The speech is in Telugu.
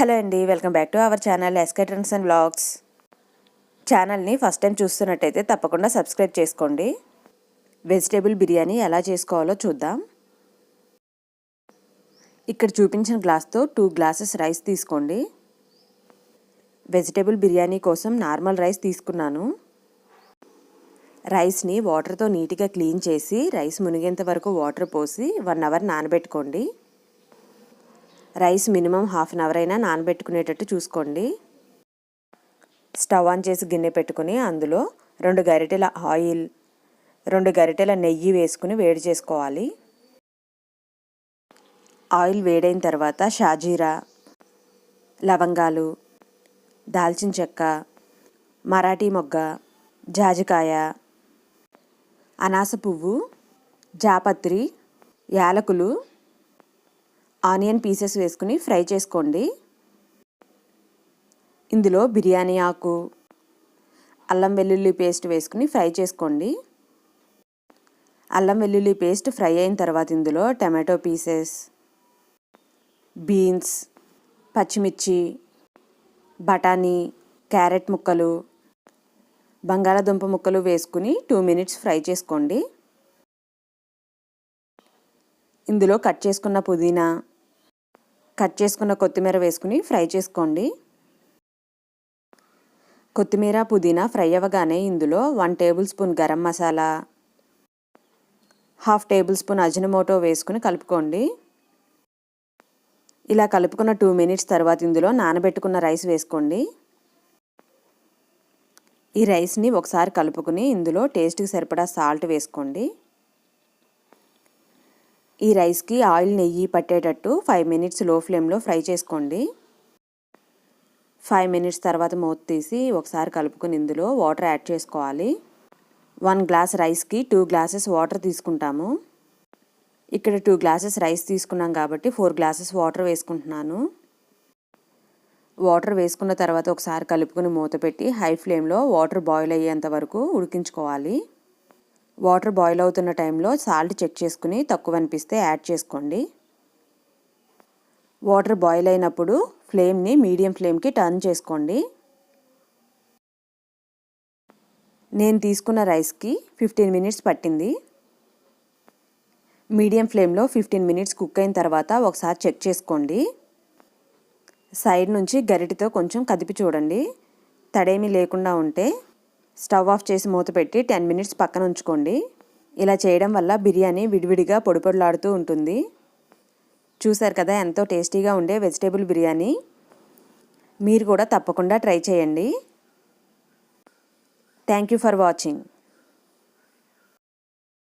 హలో అండి welcome back to our channel SK trends and blogs ఛానల్ని ఫస్ట్ టైం చూస్తున్నట్టయితే తప్పకుండా సబ్స్క్రైబ్ చేసుకోండి. వెజిటేబుల్ బిర్యానీ ఎలా చేసుకోవాలో చూద్దాం. ఇక్కడ చూపించిన గ్లాస్తో టూ గ్లాసెస్ రైస్ తీసుకోండి. వెజిటేబుల్ బిర్యానీ కోసం నార్మల్ రైస్ తీసుకున్నాను. రైస్ని వాటర్తో నీట్గా క్లీన్ చేసి రైస్ మునిగేంత వరకు వాటర్ పోసి one hour నానబెట్టుకోండి. Rice minimum half an hour అయినా నానబెట్టుకునేటట్టు చూసుకోండి. స్టవ్ ఆన్ చేసి గిన్నె పెట్టుకుని అందులో రెండు గరిటెల ఆయిల్ రెండు గరిటెల నెయ్యి వేసుకుని వేడి చేసుకోవాలి. ఆయిల్ వేడైన తర్వాత షాజీరా లవంగాలు దాల్చిన చెక్క మరాఠీ మొగ్గ జాజికాయ అనాస పువ్వు జాపత్రి యాలకులు ఆనియన్ పీసెస్ వేసుకుని ఫ్రై చేసుకోండి. ఇందులో బిర్యానీ ఆకు అల్లం వెల్లుల్లి పేస్ట్ వేసుకుని ఫ్రై చేసుకోండి. అల్లం వెల్లుల్లి పేస్ట్ ఫ్రై అయిన తర్వాత ఇందులో టమాటో పీసెస్ బీన్స్ పచ్చిమిర్చి బఠానీ క్యారెట్ ముక్కలు బంగాళదుంప ముక్కలు వేసుకుని టూ మినిట్స్ ఫ్రై చేసుకోండి. ఇందులో కట్ చేసుకున్న పుదీనా కట్ చేసుకున్న కొత్తిమీర వేసుకుని ఫ్రై చేసుకోండి. కొత్తిమీర పుదీనా ఫ్రై అవ్వగానే ఇందులో one tablespoon garam masala half tablespoon Ajinomoto వేసుకుని కలుపుకోండి. ఇలా కలుపుకున్న టూ మినిట్స్ తర్వాత ఇందులో నానబెట్టుకున్న రైస్ వేసుకోండి. ఈ రైస్ని ఒకసారి కలుపుకుని ఇందులో టేస్ట్కి సరిపడా సాల్ట్ వేసుకోండి. ఈ రైస్కి ఆయిల్ నెయ్యి పట్టేటట్టు ఫైవ్ మినిట్స్లో ఫ్లేమ్లో ఫ్రై చేసుకోండి. ఫైవ్ మినిట్స్ తర్వాత మూత తీసి ఒకసారి కలుపుకుని ఇందులో వాటర్ యాడ్ చేసుకోవాలి. వన్ గ్లాస్ రైస్కి టూ గ్లాసెస్ వాటర్ తీసుకుంటాము. ఇక్కడ టూ గ్లాసెస్ రైస్ తీసుకున్నాం కాబట్టి ఫోర్ గ్లాసెస్ వాటర్ వేసుకుంటున్నాను. వాటర్ వేసుకున్న తర్వాత ఒకసారి కలుపుకుని మూత పెట్టి హై ఫ్లేమ్లో వాటర్ బాయిల్ అయ్యేంత వరకు ఉడికించుకోవాలి. వాటర్ బాయిల్ అవుతున్న టైంలో సాల్ట్ చెక్ చేసుకుని తక్కువ అనిపిస్తే యాడ్ చేసుకోండి. వాటర్ బాయిల్ అయినప్పుడు ఫ్లేమ్ని మీడియం ఫ్లేమ్కి టర్న్ చేసుకోండి. నేను తీసుకున్న రైస్కి ఫిఫ్టీన్ మినిట్స్ పట్టింది. మీడియం ఫ్లేమ్లో ఫిఫ్టీన్ మినిట్స్ కుక్ అయిన తర్వాత ఒకసారి చెక్ చేసుకోండి. సైడ్ నుంచి గరిటితో కొంచెం కదిపి చూడండి. తడేమీ లేకుండా ఉంటే స్టవ్ ఆఫ్ చేసి మూత పెట్టి టెన్ మినిట్స్ పక్కన ఉంచుకోండి. ఇలా చేయడం వల్ల బిర్యానీ విడివిడిగా పొడిపొడలాడుతూ ఉంటుంది. చూసారు కదా ఎంతో టేస్టీగా ఉండే వెజిటేబుల్ బిర్యానీ. మీరు కూడా తప్పకుండా ట్రై చేయండి. Thank you for watching